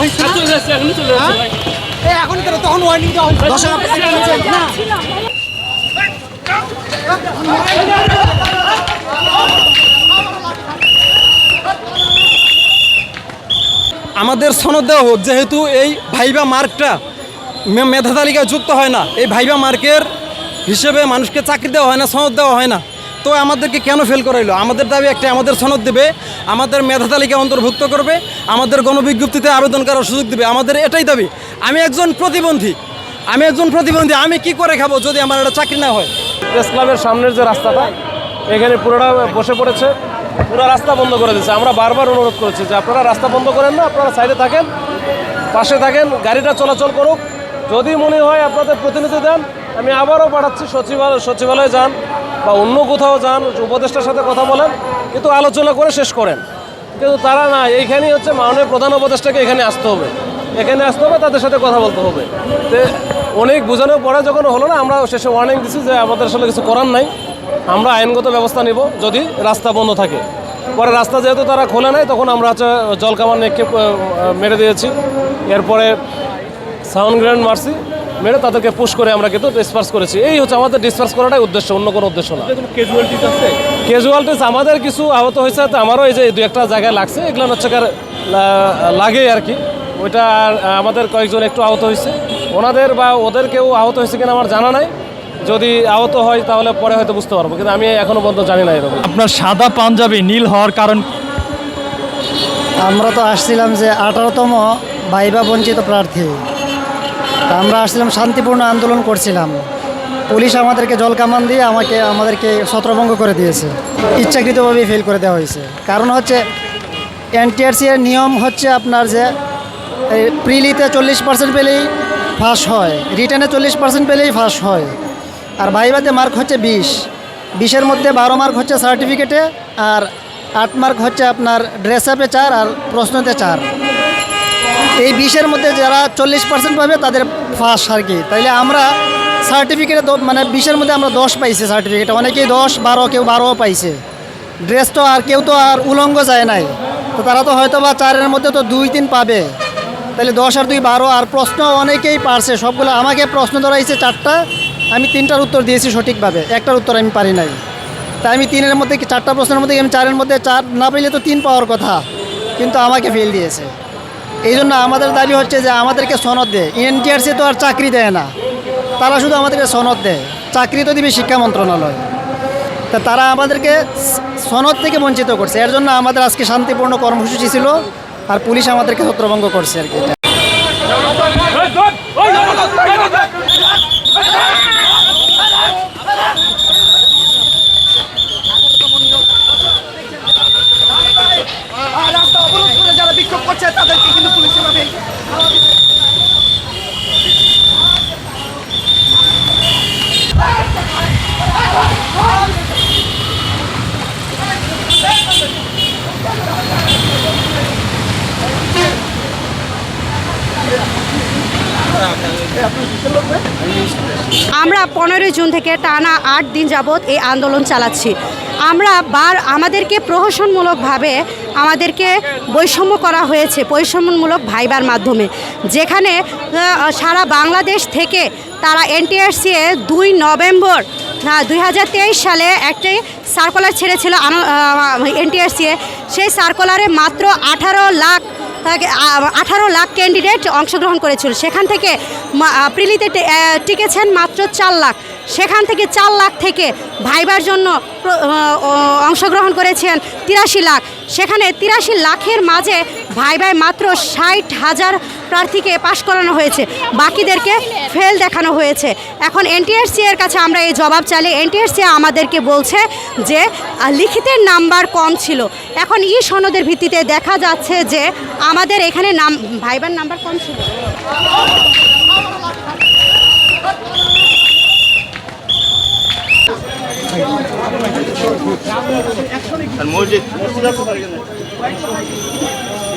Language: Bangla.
হয়েছে? হ্যাঁ? আমাদের সনদ দেওয়া হোক যেহেতু এই ভাইবা মার্কটা মেধা তালিকায় যুক্ত হয় না। এই ভাইবা মার্কের হিসেবে মানুষকে চাকরি দেওয়া হয় না, সনদ দেওয়া হয় না। তো আমাদেরকে কেন ফেল করাইলো? আমাদের দাবি একটা আমাদের সনদ দেবে, আমাদের মেধা তালিকা অন্তর্ভুক্ত করবে, আমাদের গণবিজ্ঞপ্তিতে আবেদন করার সুযোগ দেবে। আমাদের এটাই দাবি। আমি একজন প্রতিবন্ধী। আমি একজন প্রতিবন্ধী। আমি কি করে খাব যদি আমার একটা চাকরি না হয়? প্রেস ক্লাবের সামনের যে রাস্তাটা, এখানে পুরোটা বসে পড়েছে, পুরো রাস্তা বন্ধ করে দিয়েছে। আমরা বারবার অনুরোধ করেছি যে আপনারা রাস্তা বন্ধ করেন না, আপনারা সাইডে থাকেন, পাশে থাকেন, গাড়িটা চলাচল করুক। যদি মনে হয় আপনাদের প্রতিনিধি দেন, আমি আবারও পাঠাচ্ছি, সচিবালয় সচিবালয়ে যান বা অন্য কোথাও যান উপদেষ্টার সাথে কথা বলেন, কিন্তু আলোচনা করে শেষ করেন। কিন্তু তারা না, এইখানেই হচ্ছে মাননীয় প্রধান উপদেষ্টাকে এখানে আসতে হবে। এখানে আসতে হবে, তাদের সাথে কথা বলতে হবে। তো অনেক বোঝানোর পরে যখন হলো না, আমরা শেষে ওয়ার্নিং দিছি যে আমাদের আসলে কিছু করার নাই। আমরা আইনগত ব্যবস্থা নিব, যদি রাস্তা বন্ধ থাকে। পরে রাস্তা যেহেতু তারা খোলে নাই, তখন আমরা হচ্ছে জলকামান নিক্ষেপ মেরে দিয়েছি। এরপরে সাউন্ড গ্র্যান্ড মারছি মেরে তাদেরকে পুশ করে আমরা কিন্তু ডিসপার্স করেছি। এই হচ্ছে আমাদের ডিসপার্স করাটাই উদ্দেশ্য অন্য কোনো উদ্দেশ্য না। ক্যাজুয়ালিটিস আমাদের কিছু আহত হয়েছে তো আমারও এই যে দু একটা জায়গায় লাগছে এগুলো হচ্ছে কার লাগে আর কি। ওইটা আর আমাদের কয়েকজন একটু আহত হয়েছে। ওনাদের বা ওদের কেউ আহত হয়েছে কিনা আমার জানা নাই। যদি আহত হয় তাহলে পরে হয়তো বুঝতে পারব কিন্তু আমি এখনও পর্যন্ত জানি না এরকম। আপনার সাদা পাঞ্জাবি নীল হওয়ার কারণ? আমরা তো আসছিলাম যে আঠারোতম ভাইবা বঞ্চিত প্রার্থী। তা আমরা আসছিলাম শান্তিপূর্ণ আন্দোলন করছিলাম। পুলিশ আমাদেরকে জলকামান দিয়ে আমাকে আমাদেরকে ছত্রভঙ্গ করে দিয়েছে। ইচ্ছাকৃতভাবে ফেল করে দেওয়া হয়েছে। কারণ হচ্ছে এনটিআরসি এর নিয়ম হচ্ছে আপনার যে প্রিলিতে চল্লিশ পার্সেন্ট পেলেই ফাঁস হয়। রিটার্নে চল্লিশ পার্সেন্ট পেলেই ফাঁস হয়। আর ভাইবাতে মার্ক হচ্ছে বিশ। বিশের মধ্যে বারো মার্ক হচ্ছে সার্টিফিকেটে আর আট মার্ক হচ্ছে আপনার ড্রেস আপে চার আর প্রশ্নতে চার। এই বিশের মধ্যে যারা চল্লিশ পার্সেন্ট পাবে তাদের ফাঁস আর কি। তাইলে আমরা সার্টিফিকেটে মানে বিশের মধ্যে আমরা দশ পাইছি সার্টিফিকেটে অনেকেই দশ, বারো, কেউ বারোও পাইছে। ড্রেস তো আর কেউ তো আর উলঙ্গ যায় নাই। তো তারা তো হয়তো বা চারের মধ্যে তো দুই, তিন পাবে। তাহলে দশ আর দুই, বারো, আর প্রশ্ন অনেকেই পারছে। সবগুলো আমাকে প্রশ্ন ধরা হয়েছে চারটা। আমি তিনটার উত্তর দিয়েছি সঠিকভাবে। একটার উত্তর আমি পারি নাই। তাই আমি তিনের মধ্যে চারটা প্রশ্নের মধ্যে আমি চারের মধ্যে চার না পেলে তো তিন পাওয়ার কথা। কিন্তু আমাকে ফেল দিয়েছে। এই জন্য আমাদের দাবি হচ্ছে যে আমাদেরকে সনদ দেয়। এনটিআরসি তো আর চাকরি দেয় না। তারা শুধু আমাদেরকে সনদ দেয়। চাকরি তো দিবে শিক্ষা মন্ত্রণালয়। তা তারা আমাদেরকে সনদ থেকে বঞ্চিত করছে। এর জন্য আমাদের আজকে শান্তিপূর্ণ কর্মসূচি ছিল আর পুলিশ আমাদেরকে ছত্রভঙ্গ করছে আর কি এটা। আর রাস্তা অবরোধ করে যারা বিক্ষোভ করছে আমরা পনেরোই জুন থেকে টানা আট দিন যাবৎ এই আন্দোলন চালাচ্ছি। আমরা বার আমাদেরকে প্রহসনমূলকভাবে আমাদেরকে বৈষম্য করা হয়েছে, বৈষম্যমূলক ভাইবার মাধ্যমে। যেখানে সারা বাংলাদেশ থেকে তারা এনটিআরসি দুই নভেম্বর দুই হাজার তেইশ সালে একটি সার্কুলার ছেড়েছিল এনটিআরসি এ। সেই সার্কুলারে মাত্র আঠারো লাখ আঠারো লাখ ক্যান্ডিডেট অংশগ্রহণ করেছিল। সেখান থেকে প্রিলিতে টিকেছেন মাত্র চার লাখ। সেখান থেকে চার লাখ থেকে ভাইবার জন্য অংশগ্রহণ করেছেন তিরাশি লাখ। সেখানে তিরাশি লাখের মাঝে ভাইবাই মাত্র ষাট হাজার প্রার্থীকে পাশ করানো হয়েছে। বাকিদেরকে ফেল দেখানো হয়েছে। এখন এনটিআরসি এর কাছে আমরা এই জবাব চাইলে এনটিআরসি আমাদেরকে বলছে যে লিখিতের নাম্বার কম ছিল। এখন ই সনদের ভিত্তিতে দেখা যাচ্ছে যে, আমাদের এখানে নাম, ভাইবার নাম্বার কম ছিল। মসজিদ।